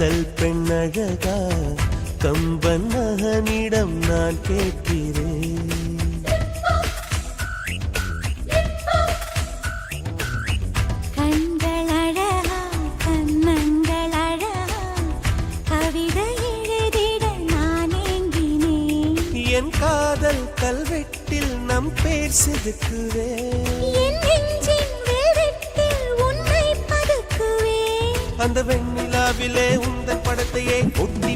அழகா கம்பன் மகனிடம் நான் கேட்கிறேன். என் காதல் கல்வெட்டில் நம் பேர் செதுக்குவேன். என் நெஞ்சின் வெல்வெட்டில் உன்னை உந்தன் படத்தையே ஒட்டி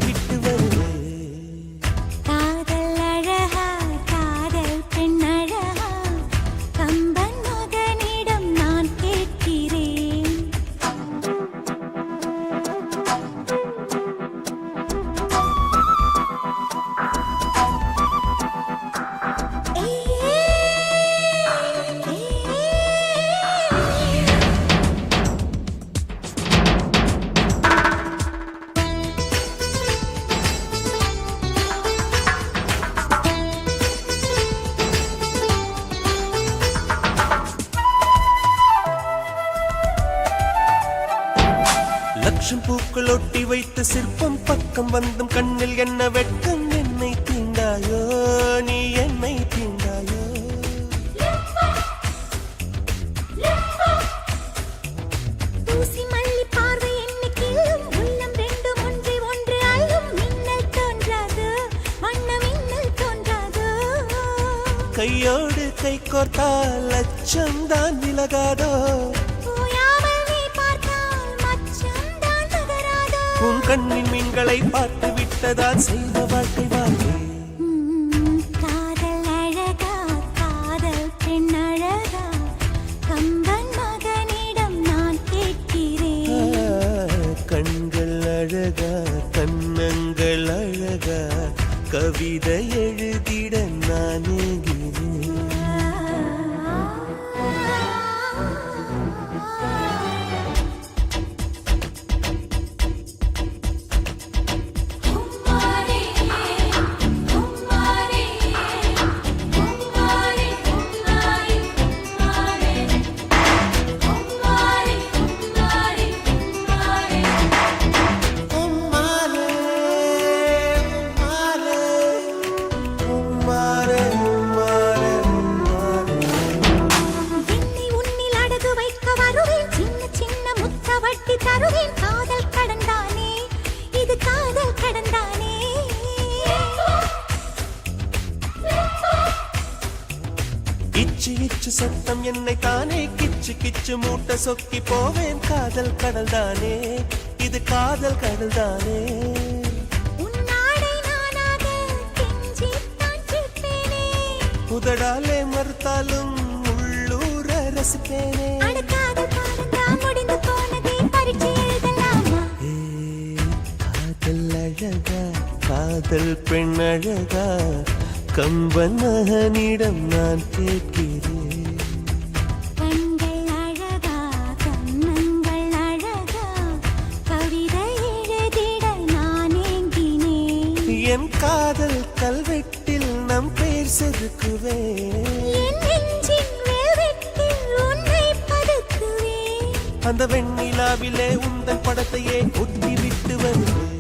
லட்சம் பூக்கள் ஒட்டி வைத்த சிற்பம் பக்கம் வந்தும் கண்ணில் என்ன வெட்கம்? என்னை தீண்டாயோ? நீ என்னை தீண்டாயோ? தூசி மல்லி பார்வை என்னை கிள்ளும் உள்ளம் ரெண்டும் ஒன்றை ஒன்று அள்ளும். மின்னல் தோன்றாது? வண்ண மின்னல் தோன்றாது? கையோடு கை கோர்த்தால் லட்சம் தான் விலகாதோ? உன் கண்ணின் மீன்களை பார்த்து விட்டதால் செய்த வாழ்க்கை வாழ்க்கை. காதல் அழகா காதல் பெண் அழகா கம்பன் மகனிடம் நான் கேட்கிறேன். கண்கள் அழகா கண்ணங்கள் அழகா கவிதை எழுதிட நான் சத்தம் என்னை தானே கிச்சு கிச்சு மூட்டை சொக்கி போவேன். காதல் கடல் தானே இது காதல் கடல் தானே உதடாலே மறுத்தாலும் உள்ளூர ரசிப்பேனே. காதல் அழகா காதல் பெண் அழகா கம்பன் மகனிடம் நான் கேட்கிறேன். என் காதல் கல்வெட்டில் நம் பேர் செதுக்குவேன் அந்த வெண்ணிலாவிலே உந்தன் படத்தையே ஒட்டி விட்டு வருவேன்